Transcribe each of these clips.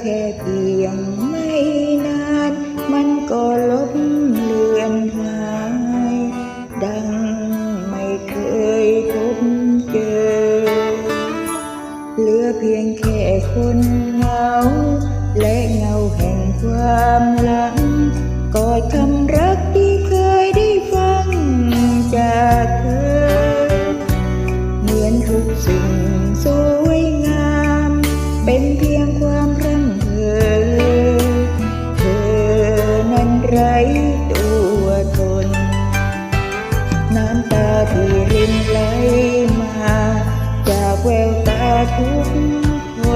แค่เพียงไม่นาน มันก็ล้มเลือนหาย ดังไม่เคยพบเจอ เหลือเพียงแค่คนเหงา และเงาแห่งความหลังกอดคำ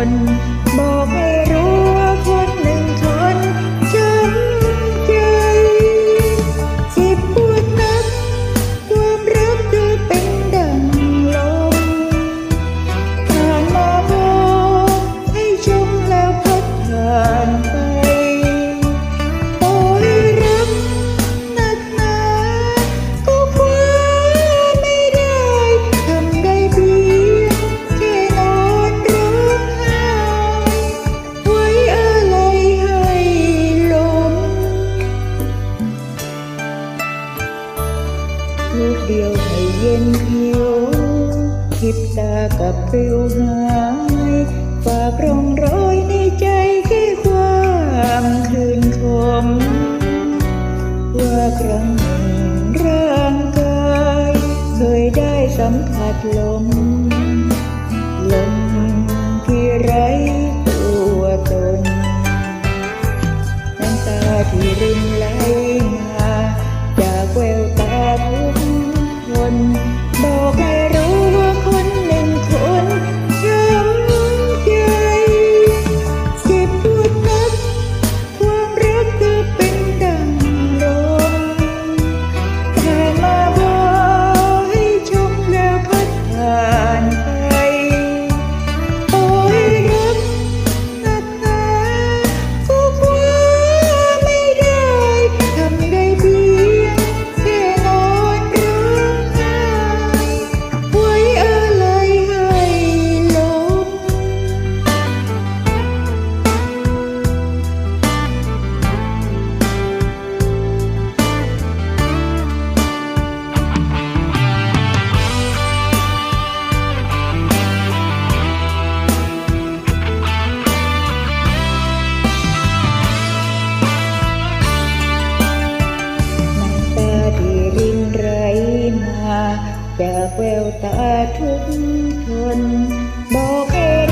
buồn bỏ em ็นผิวคิดตากับปลิวหายฝากร่องรอยในใจแค่ความคืนคมว่าครั้งหนึ่งร่างกายเคยได้สัมผัสลมลมที่ไรตัวตนน้ำตาที่รินไหล จากแววตาทุกทนบอกให้